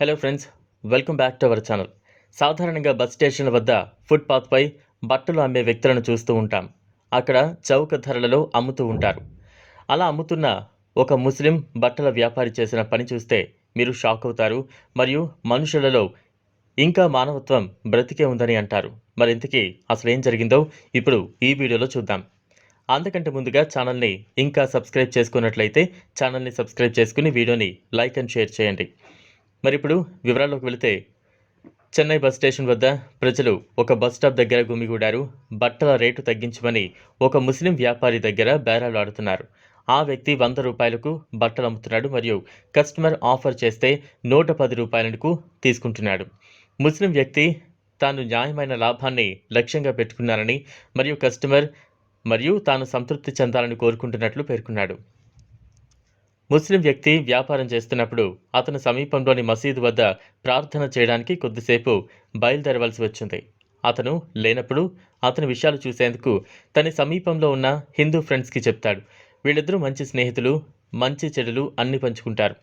Hello friends welcome back to our channel. సాధారణంగా bus స్టేషన్ల వద్ద ఫుట్పాత్పై బట్టలు అమ్మే వ్యక్తులను చూస్తూ ఉంటాం. అక్కడ చౌక ధరలలో అమ్ముతూ ఉంటారు. అలా అమ్ముతున్న ఒక ముస్లిం బట్టల వ్యాపారి చేసిన పని చూస్తే మీరు షాక్ అవుతారు మరియు మనుషులలో ఇంకా మానవత్వం బ్రతికే ఉందని అంటారు. మరింతకీ అసలు ఏం జరిగిందో ఇప్పుడు ఈ వీడియోలో చూద్దాం. అంతకంటే ముందుగా ఛానల్ని ఇంకా సబ్స్క్రైబ్ చేసుకున్నట్లయితే ఛానల్ని సబ్స్క్రైబ్ చేసుకుని వీడియోని లైక్ అండ్ షేర్ చేయండి. మరి ఇప్పుడు వివరాల్లోకి వెళితే చెన్నై బస్ స్టేషన్ వద్ద ప్రజలు ఒక బస్ స్టాప్ దగ్గర గుమిగూడారు. బట్టల రేటు తగ్గించమని ఒక ముస్లిం వ్యాపారి దగ్గర బేరాలు ఆడుతున్నారు. ఆ వ్యక్తి వంద రూపాయలకు బట్టలు అమ్ముతున్నాడు మరియు కస్టమర్ ఆఫర్ చేస్తే నూట పది రూపాయలకు తీసుకుంటున్నాడు. ముస్లిం వ్యక్తి తాను న్యాయమైన లాభాన్ని లక్ష్యంగా పెట్టుకున్నారని మరియు కస్టమర్ మరియు తాను సంతృప్తి చెందాలని కోరుకుంటున్నట్లు పేర్కొన్నాడు. ముస్లిం వ్యక్తి వ్యాపారం చేస్తున్నప్పుడు అతను సమీపంలోని మసీదు వద్ద ప్రార్థన చేయడానికి కొద్దిసేపు బయలుదేరవలసి వచ్చింది. అతను లేనప్పుడు అతని విషయాలు చూసేందుకు తన సమీపంలో ఉన్న హిందూ ఫ్రెండ్స్కి చెప్తాడు. వీళ్ళిద్దరూ మంచి స్నేహితులు మంచి చెడులు అన్ని పంచుకుంటారు.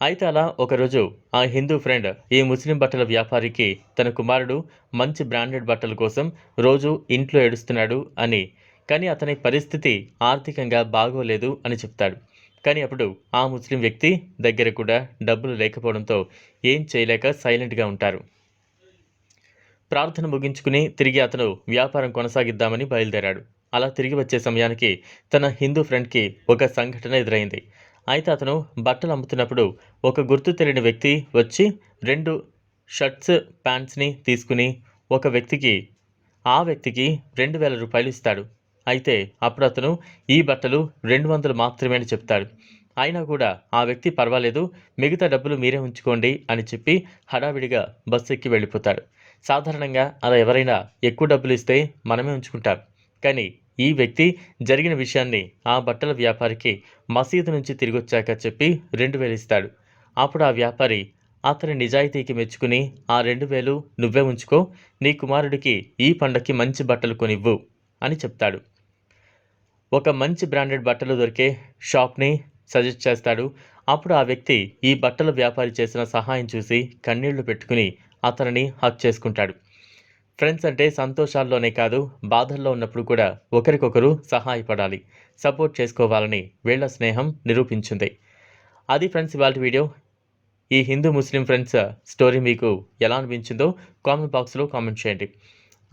అయితే అలా ఒకరోజు ఆ హిందూ ఫ్రెండ్ ఈ ముస్లిం బట్టల వ్యాపారికి తన కుమారుడు మంచి బ్రాండెడ్ బట్టల కోసం రోజు ఇంట్లో ఏడుస్తున్నాడు అని కానీ అతని పరిస్థితి ఆర్థికంగా బాగోలేదు అని చెప్తాడు. కానీ అప్పుడు ఆ ముస్లిం వ్యక్తి దగ్గర కూడా డబ్బులు లేకపోవడంతో ఏం చేయలేక సైలెంట్గా ఉంటారు. ప్రార్థన ముగించుకుని తిరిగి అతను వ్యాపారం కొనసాగిద్దామని బయలుదేరాడు. అలా తిరిగి వచ్చే సమయానికి తన హిందూ ఫ్రెండ్కి ఒక సంఘటన ఎదురైంది. అయితే అతను బట్టలు అమ్ముతున్నప్పుడు ఒక గుర్తు తెలియని వ్యక్తి వచ్చి రెండు షర్ట్స్ ప్యాంట్స్ని తీసుకుని ఒక వ్యక్తికి ఆ వ్యక్తికి రెండు వేల రూపాయలు ఇస్తాడు. అయితే అప్పుడు అతను ఈ బట్టలు రెండు వందలు మాత్రమే అని చెప్తాడు. అయినా కూడా ఆ వ్యక్తి పర్వాలేదు మిగతా డబ్బులు మీరే ఉంచుకోండి అని చెప్పి హడావిడిగా బస్సు ఎక్కి వెళ్ళిపోతాడు. సాధారణంగా అలా ఎవరైనా ఎక్కువ డబ్బులు ఇస్తే మనమే ఉంచుకుంటాం. కానీ ఈ వ్యక్తి జరిగిన విషయాన్ని ఆ బట్టల వ్యాపారికి మసీదు నుంచి తిరిగి వచ్చాక చెప్పి రెండు వేలు ఇస్తాడు. అప్పుడు ఆ వ్యాపారి అతని నిజాయితీకి మెచ్చుకుని ఆ రెండు వేలు నువ్వే ఉంచుకో నీ కుమారుడికి ఈ పండక్కి మంచి బట్టలు కొనివ్వు అని చెప్తాడు. ఒక మంచి బ్రాండెడ్ బట్టలు దొరికే షాప్ని సజెస్ట్ చేస్తాడు. అప్పుడు ఆ వ్యక్తి ఈ బట్టల వ్యాపారి చేసిన సహాయం చూసి కన్నీళ్ళు పెట్టుకుని అతనిని హక్ చేసుకుంటాడు. ఫ్రెండ్స్ అంటే సంతోషాల్లోనే కాదు బాధల్లో ఉన్నప్పుడు కూడా ఒకరికొకరు సహాయపడాలి సపోర్ట్ చేసుకోవాలని వీళ్ళ స్నేహం నిరూపించింది. అది ఫ్రెండ్స్ ఇవాళ వీడియో. ఈ హిందూ ముస్లిం ఫ్రెండ్స్ స్టోరీ మీకు ఎలా అనిపించిందో కామెంట్ బాక్స్లో కామెంట్ చేయండి.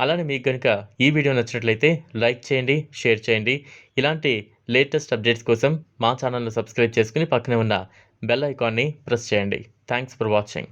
అలానే మీకు కనుక ఈ వీడియో నచ్చినట్లయితే లైక్ చేయండి షేర్ చేయండి. ఇలాంటి లేటెస్ట్ అప్డేట్స్ కోసం మా ఛానల్ను సబ్స్క్రైబ్ చేసుకుని పక్కనే ఉన్న బెల్ ఐకాన్ని ప్రెస్ చేయండి. Thanks for watching.